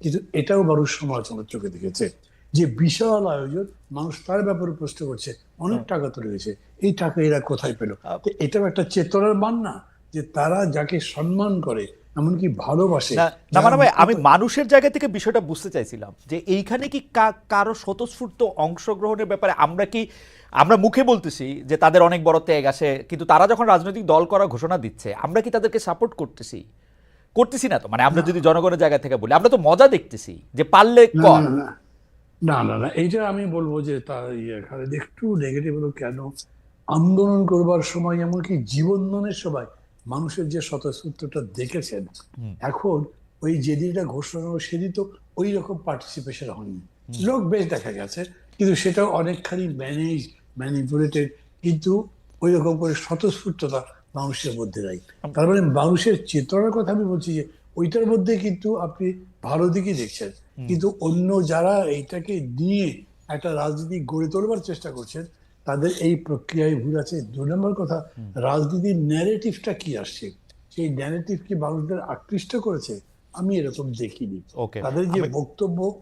কিন্তু এটাও মানুষ সমালোচনার চোখে দেখেছে যে বিশাল আয়োজন মানুষ তার ব্যাপারে প্রশ্ন করছে অনেক টাকা তো রয়েছে এই টাকা এরা কোথায় পেল? এটাও একটা চেতনার মান না যে তারা যাকে সম্মান করে এমনকি ভালোবাসে। মানে ভাই আমি মানুষের জায়গা থেকে বিষয়টা বুঝতে চাইছিলাম যে এইখানে কি কারও স্বতঃস্ফূর্ত অংশগ্রহণের ব্যাপারে আমরা কি আমরা মুখে বলতেছি যে তাদের অনেক বড় ত্যাগ আসে কিন্তু তারা যখন রাজনৈতিক দল করা ঘোষণা দিচ্ছে আমরা কি তাদেরকে সাপোর্ট করতেছি? করতেছি না তো। মানে আমরা যদি জনগণের জায়গা থেকে বলি আমরা তো মজা দেখতেছি যে পারলে না, কর। না, না, না। না না এইটা আমি বলব যে তার ইয়ে এখানে একটু নেগেটিভ হলো কেন? আন্দোলন করবার সময় এমনকি জীবনদানের সময় মানুষের যে স্বতঃস্ফূর্তটা দেখেছেন এখন ওই যেদিনটা ঘোষণা হলো সেদিন তো ওই রকম পার্টিসিপেশন হয়নি। লোক বেশ দেখা গেছে কিন্তু সেটাও অনেকখানি ম্যানেজ ম্যানিপুলেটেড কিন্তু ওই রকম করে স্বতঃস্ফূর্ততা মানুষের মধ্যে নাই। তার মানে মানুষের চেতনার কথা আমি বলছি যে ওইটার মধ্যে কিন্তু আপনি ভালো দিকই দেখছেন। কিন্তু অন্য যারা এইটাকে নিয়ে একটা রাজনীতি গড়ে তোলবার চেষ্টা করছেন তাদের এই প্রক্রিয়ায় ভুল আছে। দু নম্বর কথা রাজনীতির ন্যারেটিভটা কি আসছে? সেই ন্যারেটিভ কি মানুষদের আকৃষ্ট করেছে? আমি এরকম দেখিনি। তাদের যে বক্তব্য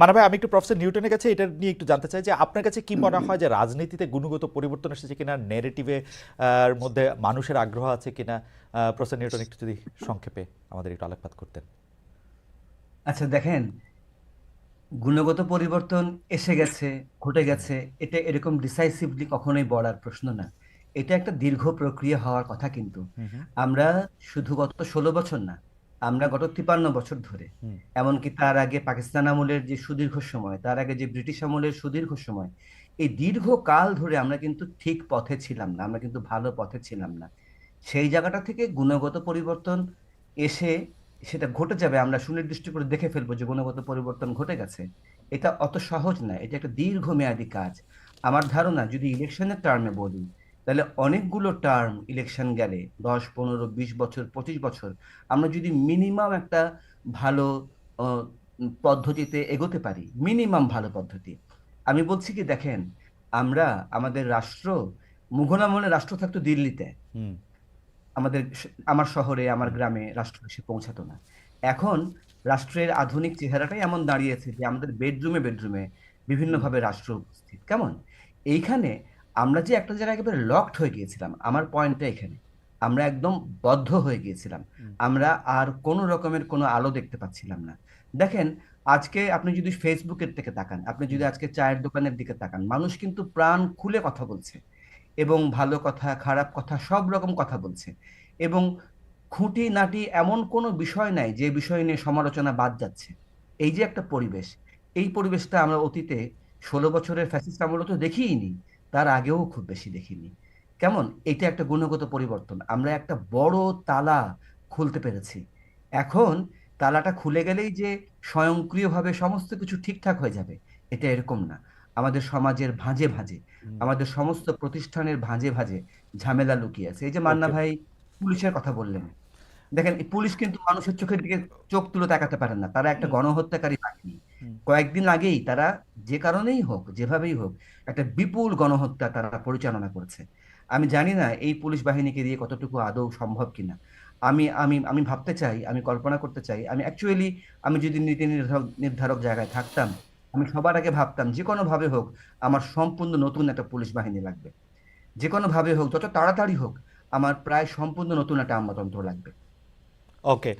মানে ভাই আমি একটু প্রফেসর নিউটনের কাছে এটা নিয়ে একটু জানতে চাই যে আপনার কাছে কি মনে হয় যে রাজনীতিতে গুণগত পরিবর্তন এসেছে কিনা নেরেটিভে মধ্যে মানুষের আগ্রহ আছে কিনা? প্রফেসর নিউটন একটু যদি সংক্ষেপে আমাদের একটু আলোকপাত করতেন। আচ্ছা দেখেন গুণগত পরিবর্তন এসে গেছে ঘটে গেছে এটা এরকম ডিসাইসিভলি কখনোই বলার প্রশ্ন না। এটা একটা দীর্ঘ প্রক্রিয়া হওয়ার কথা কিন্তু। আমরা শুধু গত ষোলো বছর না আমরা গত তিপান্ন বছর ধরে এমনকি তার আগে পাকিস্তান আমলের যে সুদীর্ঘ সময় তার আগে যে ব্রিটিশ আমলের সুদীর্ঘ সময় এই দীর্ঘ কাল ধরে আমরা কিন্তু ঠিক পথে ছিলাম না আমরা কিন্তু ভালো পথে ছিলাম না। সেই জায়গাটা থেকে গুণগত পরিবর্তন এসে সেটা ঘটে যাবে আমরা সুনির্দিষ্ট করে দেখে ফেলব যে গুণগত পরিবর্তন ঘটে গেছে। এটা অত সহজ না এটা একটা দীর্ঘমেয়াদী কাজ। আমার ধারণা যদি ইলেকশনের টার্মে বলি তাহলে অনেকগুলো টার্ম ইলেকশন গেলে দশ পনেরো বিশ বছর পঁচিশ বছর আমরা যদি মিনিমাম একটা ভালো পদ্ধতিতে এগোতে পারি মিনিমাম ভালো পদ্ধতি। আমি বলছি কি দেখেন আমরা আমাদের রাষ্ট্র মুঘল আমলে রাষ্ট্র থাকতো দিল্লিতে। আমাদের আমার শহরে আমার গ্রামে রাষ্ট্র এসে পৌঁছাতো না। এখন রাষ্ট্রের আধুনিক চেহারাটাই এমন দাঁড়িয়েছে যে আমাদের বেডরুমে বেডরুমে বিভিন্নভাবে রাষ্ট্র উপস্থিত। কেমন? এইখানে আমরা যে একটা জায়গায় একেবারে লকড হয়ে গিয়েছিলাম আমার পয়েন্টটা এখানে। আমরা একদম বদ্ধ হয়ে গিয়েছিলাম। আমরা আর কোনো রকমের কোনো আলো দেখতে পাচ্ছিলাম না। দেখেন আজকে আপনি যদি ফেসবুকের থেকে তাকান আপনি যদি আজকে চায়ের দোকানের দিকে তাকান মানুষ কিন্তু প্রাণ খুলে কথা বলছে এবং ভালো কথা খারাপ কথা সব রকম কথা বলছে এবং খুঁটি নাটি এমন কোনো বিষয় নাই যে বিষয় নিয়ে সমালোচনা বাদ যাচ্ছে। এই যে একটা পরিবেশ এই পরিবেশটা আমরা অতীতে ষোলো বছরের ফ্যাসিস্ট আমলে তো দেখিইনি। তার আগেও খুব বেশি দেখিনি। কেমন? এটা একটা গুণগত পরিবর্তন। আমরা একটা বড় তালা খুলতে পেরেছি। এখন তালাটা খুলে গেলেই যে স্বয়ংক্রিয়ভাবে সমস্ত কিছু ঠিকঠাক হয়ে যাবে এটা এরকম না। আমাদের সমাজের ভাঁজে ভাঁজে আমাদের সমস্ত প্রতিষ্ঠানের ভাঁজে ভাঁজে ঝামেলা লুকিয়ে আছে। এই যে মান্না ভাই পুলিশের কথা বললেন। দেখেন পুলিশ কিন্তু মানুষের চোখের দিকে চোখ তুলে তাকাতে পারেন না। তারা একটা গণহত্যাকারী বাহিনী। কয়েকদিন আগেই তারা যে কারণেই হোক যেভাবেই হোক একটা বিপুল গণহত্যা তারা পরিচালনা করেছে। আমি জানি না এই পুলিশ বাহিনীকে দিয়ে কতটুকু আদৌ সম্ভব কিনা। আমি আমি আমি ভাবতে চাই আমি কল্পনা করতে চাই আমি অ্যাকচুয়ালি আমি যদি নীতি নির্ধারক নির্ধারক জায়গায় থাকতাম আমি সবার আগে ভাবতাম যে কোনো ভাবে হোক আমার সম্পূর্ণ নতুন একটা পুলিশ বাহিনী লাগবে। যে কোনো ভাবে হোক যত তাড়াতাড়ি হোক আমার প্রায় সম্পূর্ণ নতুন একটা আমলাতন্ত্র লাগবে। Okay.